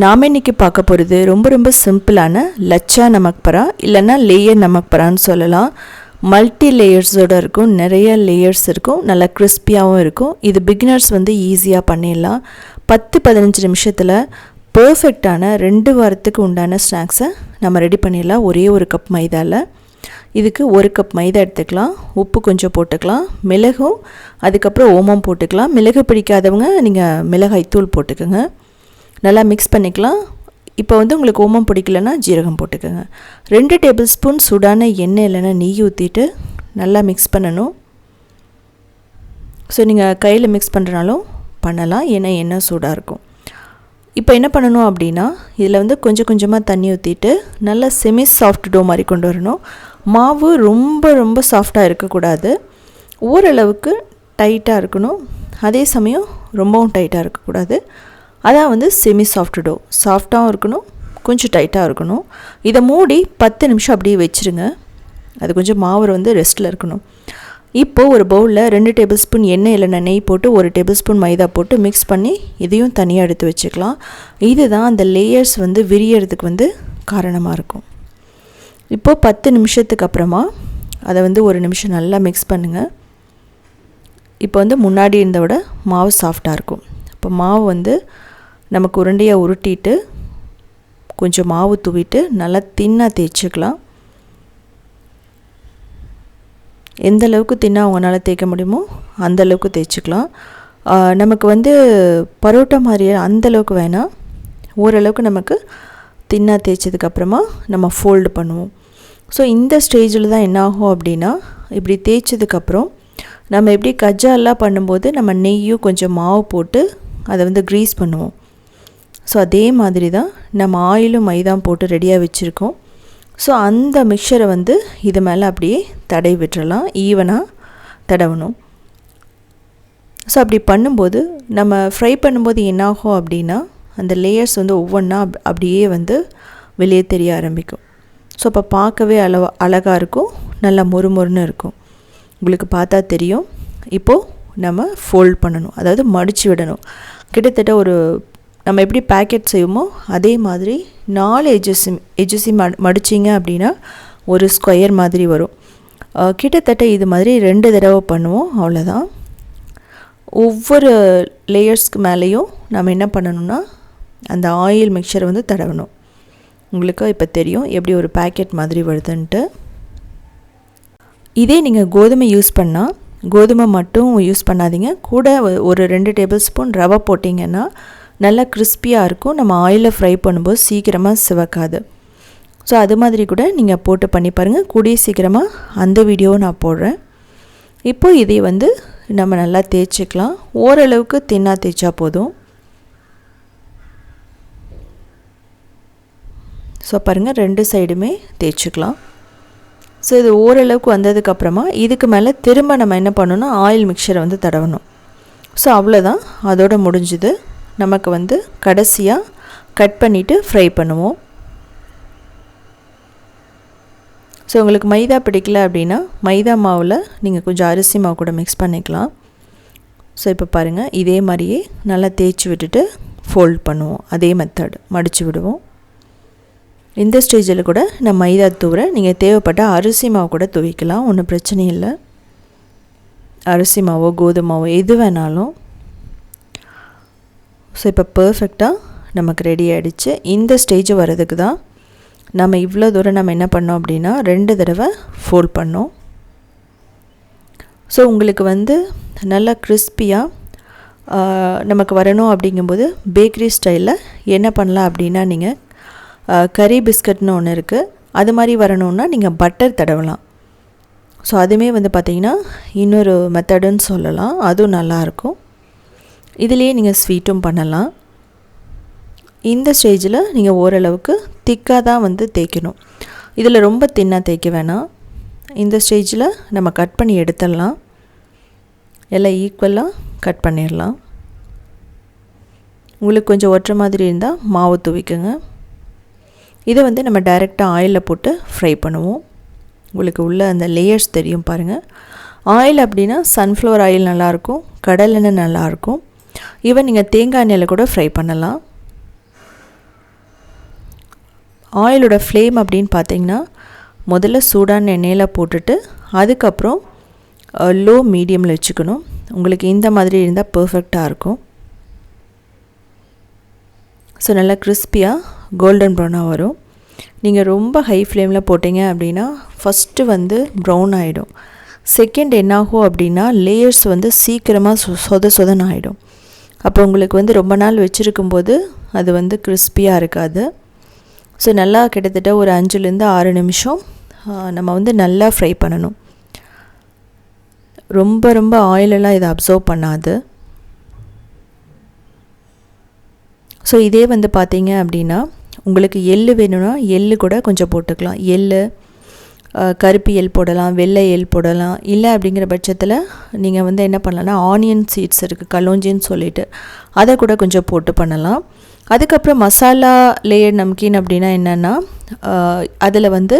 நாம் இன்றைக்கி பார்க்க போகிறது ரொம்ப ரொம்ப சிம்பிளான லச்சா நமக் பரா இல்லைன்னா லேயர் நமக் பரான்னு சொல்லலாம். மல்டி லேயர்ஸோடு இருக்கும் நிறைய லேயர்ஸ் இருக்கும் நல்லா கிறிஸ்பியாகவும் இருக்கும். இது பிகினர்ஸ் வந்து ஈஸியாக பண்ணிடலாம். பத்து பதினஞ்சு நிமிஷத்தில் பர்ஃபெக்டான ரெண்டு வாரத்துக்கு உண்டான ஸ்நாக்ஸை நம்ம ரெடி பண்ணிடலாம். ஒரே ஒரு கப் மைதாவில் இதுக்கு ஒரு கப் மைதா எடுத்துக்கலாம். உப்பு கொஞ்சம் போட்டுக்கலாம். மிளகும் அதுக்கப்புறம் ஓமம் போட்டுக்கலாம். மிளகு பிடிக்காதவங்க நீங்கள் மிளகாய் தூள் போட்டுக்கோங்க. நல்லா மிக்ஸ் பண்ணிக்கலாம். இப்போ வந்து உங்களுக்கு ஓமம் பிடிக்கலன்னா ஜீரகம் போட்டுக்கோங்க. ரெண்டு டேபிள் ஸ்பூன் சூடான எண்ணெய் இல்லைன்னா நெய் ஊற்றிட்டு நல்லா மிக்ஸ் பண்ணணும். ஸோ நீங்கள் கையில் மிக்ஸ் பண்ணுறனாலும் பண்ணலாம். ஏன்னா எண்ணெய் சூடாக இருக்கும். இப்போ என்ன பண்ணணும் அப்படின்னா இதில் வந்து கொஞ்சம் கொஞ்சமாக தண்ணி ஊற்றிட்டு நல்லா செமி சாஃப்ட் டோ மாதிரி கொண்டு வரணும். மாவு ரொம்ப ரொம்ப சாஃப்டாக இருக்கக்கூடாது. ஓரளவுக்கு டைட்டாக இருக்கணும். அதே சமயம் ரொம்பவும் டைட்டாக இருக்கக்கூடாது. அதான் வந்து செமி சாஃப்ட் டோ சாஃப்டாகவும் இருக்கணும் கொஞ்சம் டைட்டாக இருக்கணும். இதை மூடி பத்து நிமிஷம் அப்படியே வச்சுருங்க. அது கொஞ்சம் மாவு வந்து ரெஸ்ட்டில் இருக்கணும். இப்போது ஒரு பவுலில் ரெண்டு டேபிள் ஸ்பூன் எண்ணெய் இல்லைன்னா நெய் போட்டு ஒரு டேபிள் ஸ்பூன் மைதா போட்டு மிக்ஸ் பண்ணி இதையும் தனியாக எடுத்து வச்சுக்கலாம். இதுதான் அந்த லேயர்ஸ் வந்து விரியறதுக்கு வந்து காரணமாக இருக்கும். இப்போது பத்து நிமிஷத்துக்கு அப்புறமா அதை வந்து ஒரு நிமிஷம் நல்லா மிக்ஸ் பண்ணுங்கள் இப்போ வந்து முன்னாடி இருந்த விட மாவு சாஃப்டாக இருக்கும். இப்போ மாவு வந்து நமக்கு உருண்டையாக உருட்டிட்டு கொஞ்சம் மாவு தூவிட்டு நல்லா தின்னாக தேய்ச்சிக்கலாம். எந்த அளவுக்கு தின்னா அவங்களால தேய்க்க முடியுமோ அந்த அளவுக்கு தேய்ச்சிக்கலாம். நமக்கு வந்து பரோட்டா மாதிரி அந்தளவுக்கு வேணாம் ஓரளவுக்கு நமக்கு தின்னாக தேய்ச்சதுக்கப்புறமா நம்ம ஃபோல்டு பண்ணுவோம். ஸோ இந்த ஸ்டேஜில் தான் என்ன ஆகும் அப்படின்னா இப்படி தேய்ச்சதுக்கப்புறம் நம்ம எப்படி கஜ்ஜாலாம் பண்ணும்போது நம்ம நெய்யும் கொஞ்சம் மாவு போட்டு அதை வந்து க்ரீஸ் பண்ணுவோம். ஸோ அதே மாதிரி தான் நம்ம ஆயிலும் மைதான் போட்டு ரெடியாக வச்சுருக்கோம். ஸோ அந்த மிக்சரை வந்து இது மேலே அப்படியே தடை விட்டுறலாம். ஈவனாக தடவணும். ஸோ அப்படி பண்ணும்போது நம்ம ஃப்ரை பண்ணும்போது என்னாகும் அப்படின்னா அந்த லேயர்ஸ் வந்து ஒவ்வொன்றா அப்படியே வந்து வெளியே தெரிய ஆரம்பிக்கும். ஸோ அப்போ பார்க்கவே அளவ அழகாக இருக்கும். நல்லா மொறுமொறுன்னு இருக்கும். உங்களுக்கு பார்த்தா தெரியும். இப்போது நம்ம ஃபோல்ட் பண்ணணும். அதாவது மடித்து விடணும். கிட்டத்தட்ட ஒரு நம்ம எப்படி பேக்கெட் செய்வோமோ அதே மாதிரி நாலு எஜ்ஜஸும் எஜ்ஜஸி மடிச்சிங்க அப்படின்னா ஒரு ஸ்கொயர் மாதிரி வரும். கிட்டத்தட்ட இது மாதிரி ரெண்டு தடவை பண்ணுவோம் அவ்வளோதான் ஒவ்வொரு லேயர்ஸ்க்கு மேலேயும் நம்ம என்ன பண்ணணும்னா அந்த ஆயில் மிக்சரை வந்து தடவணும். உங்களுக்கு இப்போ தெரியும் எப்படி ஒரு பேக்கெட் மாதிரி வருதுன்ட்டு. இதே நீங்கள் கோதுமை யூஸ் பண்ணால் கோதுமை மட்டும் யூஸ் பண்ணாதீங்க. கூட ஒரு ரெண்டு டேபிள் ஸ்பூன் ரவை போட்டிங்கன்னா நல்லா கிறிஸ்பியாக இருக்கும். நம்ம ஆயிலில் ஃப்ரை பண்ணும்போது சீக்கிரமாக சிவக்காது. ஸோ அது மாதிரி கூட நீங்கள் போட்டு பண்ணி பாருங்கள் கூடிய சீக்கிரமாக அந்த வீடியோவும் நான் போடுறேன். இப்போது இதை வந்து நம்ம நல்லா தேய்ச்சிக்கலாம். ஓரளவுக்கு தின்னாக தேய்ச்சா போதும். ஸோ பாருங்கள் ரெண்டு சைடுமே தேய்ச்சிக்கலாம். ஸோ இது ஓரளவுக்கு வந்ததுக்கப்புறமா இதுக்கு மேலே திரும்ப நம்ம என்ன பண்ணணும்னா ஆயில் மிக்சரை வந்து தடவணும். ஸோ அவ்வளோதான் அதோட முடிஞ்சுது. நமக்கு வந்து கடைசியாக கட் பண்ணிவிட்டு ஃப்ரை பண்ணுவோம். ஸோ உங்களுக்கு மைதா பிடிக்கல அப்படின்னா மைதா மாவில் நீங்கள் கொஞ்சம் அரிசி மாவு கூட மிக்ஸ் பண்ணிக்கலாம். ஸோ இப்போ பாருங்கள் இதே மாதிரியே நல்லா தேய்ச்சி விட்டுட்டு ஃபோல்ட் பண்ணுவோம். அதே மெத்தட் மடித்து விடுவோம். இந்த ஸ்டேஜில் கூட நான் மைதா தூவுறேன். நீங்கள் தேவைப்பட்ட அரிசி மாவு கூட துவைக்கலாம் ஒன்றும் பிரச்சனை இல்லை. அரிசி மாவோ கோதுமாவோ எது வேணாலும் ஸோ இப்போ பர்ஃபெக்டாக நமக்கு ரெடி ஆகிடுச்சு இந்த ஸ்டேஜ் வர்றதுக்கு தான் நம்ம இவ்வளோ தூரம் நம்ம என்ன பண்ணோம் அப்படின்னா ரெண்டு தடவை ஃபோல்ட் பண்ணோம். ஸோ உங்களுக்கு வந்து நல்லா கிறிஸ்பியாக நமக்கு வரணும் அப்படிங்கும்போது பேக்கரி ஸ்டைலில் என்ன பண்ணலாம் அப்படின்னா நீங்கள் கறி பிஸ்கட்னு ஒன்று இருக்குது அது மாதிரி வரணுன்னா நீங்கள் பட்டர் தடவலாம். ஸோ அதுவுமே வந்து பார்த்திங்கன்னா இன்னொரு மெத்தடுன்னு சொல்லலாம். அதுவும் நல்லாயிருக்கும் இதுலேயே நீங்கள் ஸ்வீட்டும் பண்ணலாம். இந்த ஸ்டேஜில் நீங்கள் ஓரளவுக்கு திக்காக தான் வந்து தேய்க்கணும். இதில் ரொம்ப தின்னாக தேய்க்க வேணாம். இந்த ஸ்டேஜில் நம்ம கட் பண்ணி எடுத்துடலாம். எல்லாம் ஈக்குவலாக கட் பண்ணிடலாம். உங்களுக்கு கொஞ்சம் ஒட்டுற மாதிரி இருந்தால் மாவு தூவிக்குங்க. இதை வந்து நம்ம டைரெக்டாக ஆயிலில் போட்டு ஃப்ரை பண்ணுவோம். உங்களுக்கு உள்ள அந்த லேயர்ஸ் தெரியும் பாருங்கள் ஆயில் அப்படின்னா சன்ஃப்ளவர் ஆயில் நல்லாயிருக்கும் கடலெண்ணெய் நல்லாயிருக்கும் ஈவன் நீங்கள் தேங்காய் எண்ணெயில் கூட ஃப்ரை பண்ணலாம். ஆயிலோட ஃப்ளேம் அப்படின்னு பார்த்தீங்கன்னா முதல்ல சூடான எண்ணெயில் போட்டுட்டு அதுக்கப்புறம் லோ மீடியமில் வச்சுக்கணும். உங்களுக்கு இந்த மாதிரி இருந்தால் பர்ஃபெக்டாக இருக்கும். ஸோ நல்லா கிறிஸ்பியாக கோல்டன் ப்ரௌனாக வரும். நீங்கள் ரொம்ப ஹை ஃப்ளேமில் போட்டிங்க அப்படின்னா ஃபஸ்ட்டு வந்து ப்ரௌன் ஆகிடும் செகண்ட் என்னாகும் அப்படின்னா லேயர்ஸ் வந்து சீக்கிரமாக சொ சொத சொதன்னு ஆகிடும் அப்போ உங்களுக்கு வந்து ரொம்ப நாள் வச்சுருக்கும்போது அது வந்து கிறிஸ்பியாக இருக்காது. ஸோ நல்லா கிட்டத்தட்ட ஒரு அஞ்சுலேருந்து ஆறு நிமிஷம் நம்ம வந்து நல்லா ஃப்ரை பண்ணணும். ரொம்ப ரொம்ப ஆயிலெல்லாம் இதை அப்சர்வ் பண்ணாது. ஸோ இதே வந்து பார்த்தீங்க அப்படின்னா உங்களுக்கு எள் வேணும்னா எள் கூட கொஞ்சம் போட்டுக்கலாம். எள் கருப்பு எல் போடலாம் வெள்ளை எல் போடலாம். இல்லை அப்படிங்கிற பட்சத்தில் நீங்கள் வந்து என்ன பண்ணலாம்னா ஆனியன் சீட்ஸ் இருக்குது கலோஞ்சின்னு சொல்லிட்டு அதை கூட கொஞ்சம் போட்டு பண்ணலாம். அதுக்கப்புறம் மசாலா லேயர் நம்கீன் அப்படின்னா என்னென்னா அதில் வந்து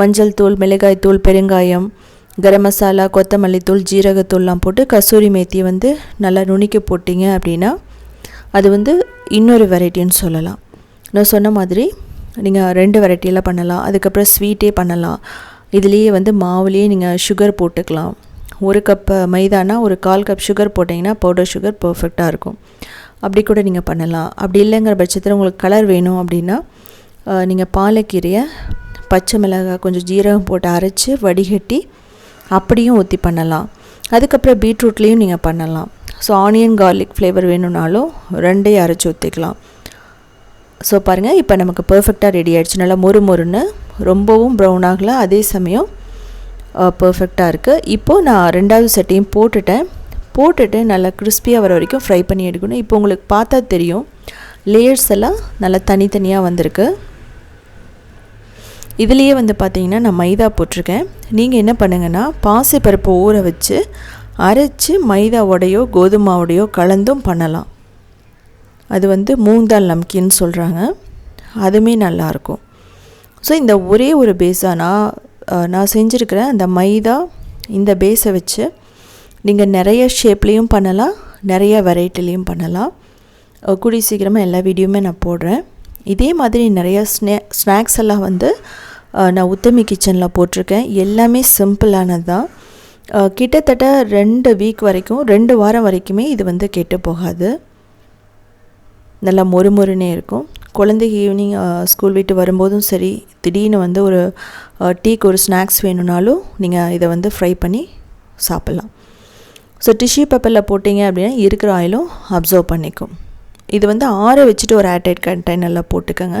மஞ்சள் தூள் மிளகாய் தூள் பெருங்காயம் கரம் மசாலா கொத்தமல்லி தூள் ஜீரகத்தூள்லாம் போட்டு கசூரி மேத்தி வந்து நல்லா நுணுக்கி போட்டிங்க அப்படின்னா அது வந்து இன்னொரு வெரைட்டின்னு சொல்லலாம். நான் சொன்ன மாதிரி நீங்கள் ரெண்டு வெரைட்டியில் பண்ணலாம். அதுக்கப்புறம் ஸ்வீட்டே பண்ணலாம். இதுலேயே வந்து மாவுலேயே நீங்கள் சுகர் போட்டுக்கலாம். ஒரு கப்பு மைதானா ஒரு கால் கப் சுகர் போட்டிங்கன்னா பவுடர் சுகர் பர்ஃபெக்டாக இருக்கும். அப்படி கூட நீங்கள் பண்ணலாம். அப்படி இல்லைங்கிற பட்சத்தில் உங்களுக்கு கலர் வேணும் அப்படின்னா நீங்கள் பாலக்கீரையை பச்சை மிளகாய் கொஞ்சம் ஜீரகம் போட்டு அரைச்சி வடிகட்டி அப்படியும் ஊற்றி பண்ணலாம். அதுக்கப்புறம் பீட்ரூட்லேயும் நீங்கள் பண்ணலாம். ஸோ ஆனியன் கார்லிக் ஃப்ளேவர் வேணும்னாலும் ரெண்டையும் அரைச்சி ஊற்றிக்கலாம் ஸோ பாருங்கள் இப்போ நமக்கு பர்ஃபெக்டாக ரெடி ஆகிடுச்சு நல்லா மொறு மொறுன்னு ரொம்பவும் ப்ரௌன் ஆகலை. அதே சமயம் பர்ஃபெக்டாக இருக்குது இப்போது நான் ரெண்டாவது செட்டையும் போட்டுட்டேன். போட்டுட்டு நல்லா கிறிஸ்பியாக வர வரைக்கும் ஃப்ரை பண்ணி எடுக்கணும். இப்போ உங்களுக்கு பார்த்தா தெரியும். லேயர்ஸ் எல்லாம் நல்லா தனித்தனியாக வந்திருக்கு. இதுலேயே வந்து பார்த்திங்கன்னா நான் மைதா போட்டிருக்கேன். நீங்கள் என்ன பண்ணுங்கன்னா பாசிப்பருப்பு ஊற வச்சு அரைச்சி மைதாவோடையோ கோதுமாவோடையோ கலந்தும் பண்ணலாம். அது வந்து மூங்தால் நம்கின்னு சொல்கிறாங்க அதுவுமே நல்லாயிருக்கும் ஸோ இந்த ஒரே ஒரு பேஸாக நான் நான் செஞ்சுருக்கிறேன் அந்த மைதா இந்த பேஸை வச்சு நீங்கள் நிறைய ஷேப்லேயும் பண்ணலாம் நிறைய வெரைட்டிலையும் பண்ணலாம். கூடி சீக்கிரமாக எல்லா வீடியோவுமே நான் போடுறேன். இதே மாதிரி நிறைய ஸ்னே ஸ்நாக்ஸ் எல்லாம் வந்து நான் உத்தமி கிச்சனில் போட்டிருக்கேன். எல்லாமே சிம்பிளானது தான். கிட்டத்தட்ட ரெண்டு வீக் வரைக்கும் ரெண்டு வாரம் வரைக்குமே இது வந்து கெட்டு போகாது. நல்லா மொறு மொறுனே இருக்கும். குழந்தைக்கு ஈவினிங் ஸ்கூல் விட்டு வரும்போதும் சரி திடீர்னு வந்து ஒரு டீக்கு ஒரு ஸ்நாக்ஸ் வேணும்னாலும் நீங்கள் இதை வந்து ஃப்ரை பண்ணி சாப்பிட்லாம். ஸோ டிஷ்யூ பேப்பரில் போட்டிங்க அப்படின்னா இருக்கிற ஆயிலும் அப்சர்வ் பண்ணிக்கும். இது வந்து ஆற வச்சுட்டு ஒரு ஏர்டைட் கண்டெய்னரில் போட்டுக்கோங்க.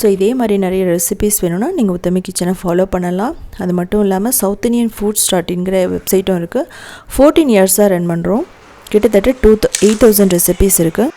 ஸோ இதே மாதிரி நிறைய ரெசிபிஸ் வேணும்னா நீங்கள் உத்தமி கிச்சனை ஃபாலோ பண்ணலாம். அது மட்டும் இல்லாமல் சவுத் இந்தியன் ஃபுட் ஸ்டார்ட்ங்கிற வெப்சைட்டும் இருக்குது ஃபோர்டீன் இயர்ஸாக ரன் பண்ணுறோம் கிட்டத்தட்ட டூ எயிட் தௌசண்ட் ரெசிபீஸ் இருக்குது